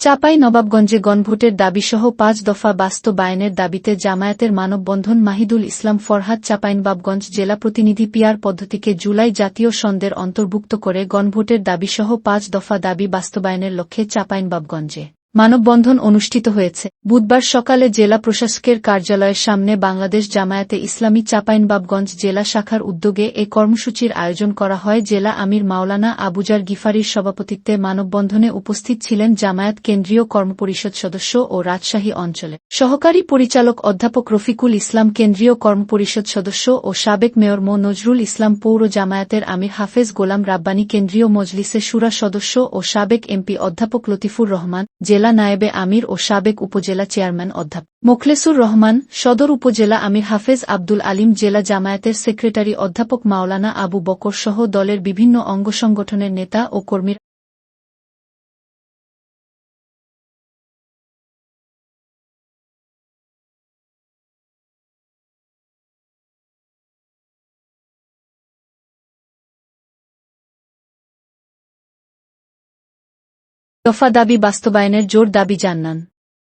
চাপাই নবাবগঞ্জে গণভোটের দাবিসহ পাঁচ দফা বাস্তবায়নের দাবিতে জামায়াতের মানববন্ধন মাহিদুল ইসলাম ফরহাদ চাপাইনবাবগঞ্জ জেলা প্রতিনিধি পিয়ার পদ্ধতিকে জুলাই জাতীয় সন্দের অন্তর্ভুক্ত করে গণভোটের দাবিসহ পাঁচ দফা দাবি বাস্তবায়নের লক্ষ্যে চাঁপাইনবাবগঞ্জে। মানববন্ধন অনুষ্ঠিত হয়েছে। বুধবার সকালে জেলা প্রশাসকের কার্যালয়ের সামনে বাংলাদেশ জামায়াতে ইসলামী চাপাইনবাবগঞ্জ জেলা শাখার উদ্যোগে এ কর্মসূচির আয়োজন করা হয়। জেলা আমির মাওলানা আবুজার গিফারির সভাপতিত্বে মানববন্ধনে উপস্থিত ছিলেন জামায়াত কেন্দ্রীয় কর্মপরিষদ সদস্য ও রাজশাহী অঞ্চলে। সহকারী পরিচালক অধ্যাপক রফিকুল ইসলাম কেন্দ্রীয় কর্মপরিষদ সদস্য ও সাবেক মেয়র মো নজরুল ইসলাম পৌর জামায়াতের আমির হাফেজ গোলাম রাব্বানী কেন্দ্রীয় মজলিসে সুরা সদস্য ও সাবেক এমপি অধ্যাপক লতিফুর রহমান, জেলা নায়েবে আমির ও সাবেক উপজেলা চেয়ারম্যান অধ্যাপক মোখলেসুর রহমান, সদর উপজেলা আমির হাফেজ আব্দুল আলিম, জেলা জামায়াতের সেক্রেটারি অধ্যাপক মাওলানা আবু বকর সহ দলের বিভিন্ন অঙ্গ সংগঠনের নেতা ও কর্মীর দফা দাবি বাস্তবায়নের জোর দাবি জানান।